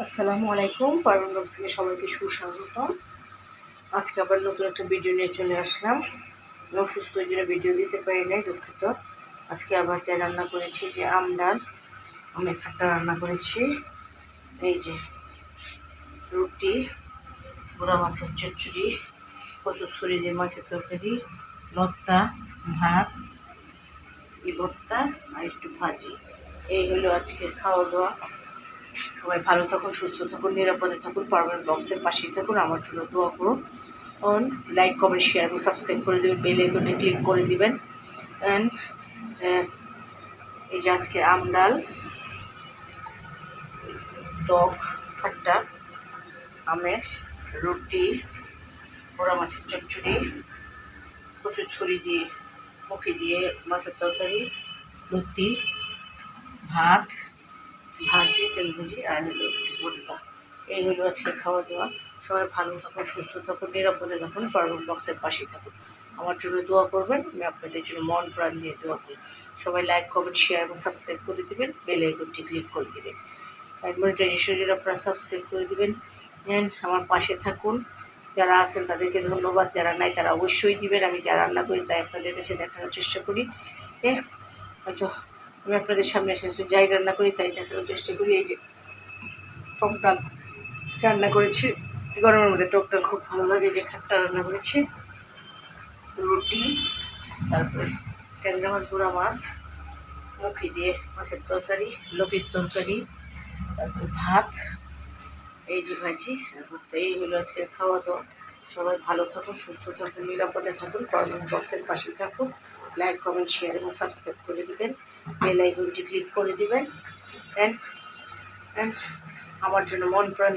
আসসালামু আলাইকুম পারুন থেকে সবাইকে সুস্বাগত আজকে আবার নতুন একটা ভিডিও নিয়ে চলে আসলাম। আমি অসুস্থ জন্য ভিডিও দিতে পারি নাই, দুঃখিত। আজকে আবার যা রান্না করেছি, যে আম ডাল আমের খাট্টা রান্না করেছি। এই যে রুটি বুড়া মাছের চচ্চড়ি কচুর ছুরি দিয়ে মাছের তরকারি লত্তা ভাত, এই আর একটু ভাজি। এই হলো আজকে খাওয়া দাওয়া সবাই ভালো থাকুন, সুস্থ থাকুন, নিরাপদে থাকুন পারমানেন্ট বক্সের পাশেই থাকুন, আমার জন্য দোয়া করুন। অন লাইক কমেন্ট শেয়ার এবং সাবস্ক্রাইব করে দেবেন বেল আইকনে ক্লিক করে দিবেন। অ্যান্ড এই যে আজকে আম ডাল টক, খাট্টা, আমের রুটি, পোড়া মাছের চচ্চড়ি, কচুর ছুরি দিয়ে, মুখি দিয়ে মাছের তরকারি লুতি ভাত ভাজি, তেল ভাজি, আর হলো একটু ভর্তা। এই হলো আজকে খাওয়া দাওয়া। সবাই ভালো থাকুন, সুস্থ থাকুন, নিরাপদে থাকুন পারবেন বক্সের পাশে থাকুন। আমার জন্য দোয়া করবেন, আমি আপনাদের জন্য মন প্রাণ দিয়ে দোয়া করি। সবাই লাইক কমেন্ট শেয়ার এবং সাবস্ক্রাইব করে দেবেন বেল আইকনটি ক্লিক করে দেবেন। ট্রেডিশনাল আপনারা সাবস্ক্রাইব করে দেবেন আমার পাশে থাকুন। যারা আছেন তাদেরকে ধন্যবাদ, যারা নাই তারা অবশ্যই দিবেন। আমি যা রান্না করি তাই আপনাদের কাছে দেখানোর চেষ্টা করি। হয়তো আমি আপনাদের সামনে এসে যাই রান্না করি, তাই দেখানোর চেষ্টা করি। এই যে টক ডাল রান্না করেছি, গরমের মধ্যে টক ডাল খুব ভালো লাগে যে খাট্টা রান্না করেছি। রুটি, তারপরে ট্যাংরা মাছ গুঁড়া মাছ, মুখি দিয়ে মাছের তরকারি লতির তরকারি, তারপর ভাত, এই যে ভাজি ভর্তা এই হলো আজকে খাওয়া দাওয়া। সবাই ভালো থাকুন, সুস্থ থাকুন, নিরাপদে থাকুন, কমেন্ট বক্সের পাশে থাকুন। লাইক কমেন্ট শেয়ার এবং সাবস্ক্রাইব করে দেবেন। বেল আইকনটি ক্লিক করে দেবেন। দেন আমার জন্য মন প্রাণ